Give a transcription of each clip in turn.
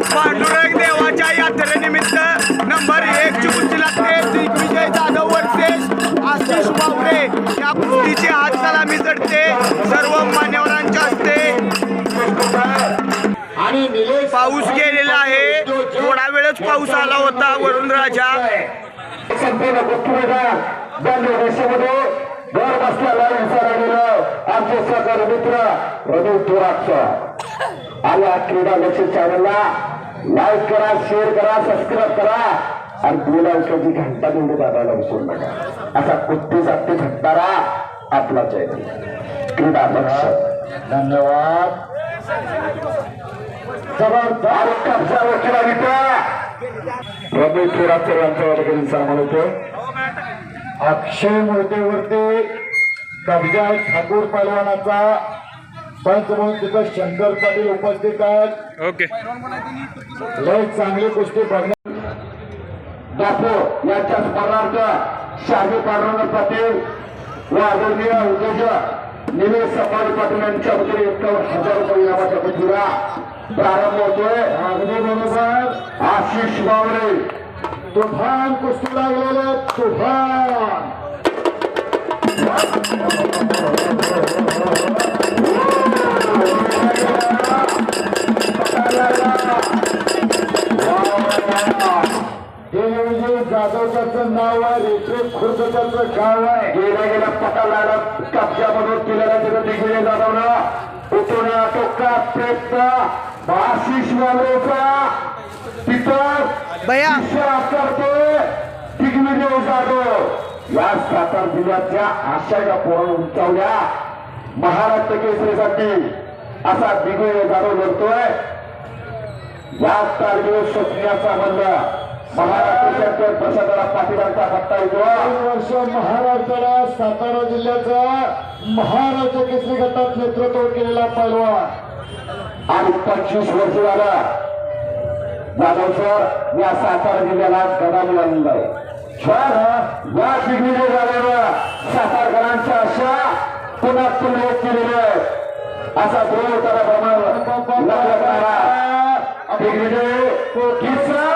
पांडुरंग देवाच्या यात्रेनिमित्त नंबर एक ची कुस्ती लागते दिग्विजय जाधव वर्सेस आशिष वावरे या कुस्तीची हात सलामी चढते सर्व मान्यवरांच्या निलेश पाऊस गेलेला आहे. थोडा वेळच पाऊस आला होता वरुण राजा. आमचे सहकारी मित्र रवी थोरातचं आणि या क्रीडा लक्ष चॅनलला. लाईक करा शेअर करा सबस्क्राईब करा. आणि बेल आयकॉनची घंटा बिंदू दाबायला विसरू नका. असा कुस्तीचा ते झटणारा आपला चॅनल क्रीडा लक्ष धन्यवाद. जबरदस्त कब्जा वकिला रमेश थोरात यांच्या वतीने सन्मान होतो? अक्षय मूर्तीवरती कब्जा ठाकूर पैलवानाचा पंच म्हणून तिथं शंकर पाटील उपस्थित आहेत. ओके. लय चांगली कुस्ती बघण्या बापू यांच्या स्मरणार्थ शाही पांडुरंग पाटील व आदरणीय उद्योजक निलेश सफारी पाटील यांच्या वतीने एकावन्न हजार रुपये नावाच्या कुस्तीला प्रारंभ होतोय. अगदी बरोबर. आशिष बावरे तुफान कुस्ती लागलेले तुफान. जाधवचं नाव आहे रेखे खुर्द त्याचं गाव आहे. गेल्या कब्जामधून तिथं दिग्विजय जाधवनं उठवण्या टोका प्रयत्न आशिष वालेचा तिथं भैया. दिग्विजय जाधव. या सातारा जिल्ह्याच्या आशा पोरं उंचावल्या. महाराष्ट्र केसरीसाठी असा दिग्विजय जाधव लढतोय. या तारखेवर स्वप्नाचा बंद. महाराष्ट्राच्या प्रसादाला पाठिंबाचा फटका येतो वर्ष महाराष्ट्राला सातारा जिल्ह्याचा महाराष्ट्र केसरी गटात नेतृत्व केलेला पैलवान आणि पंचवीस वर्ष झाला. जाधव सर या सातारा जिल्ह्याला गदा मिळालेला आहे. सर या दिग्विजय झालेल्या सातारकरांच्या आशा पुन्हा पूर्ण केलेल्या आहेत असा प्रमाण दिग्विजय किस्सा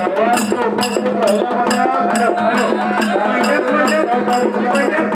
जाधव हातवरती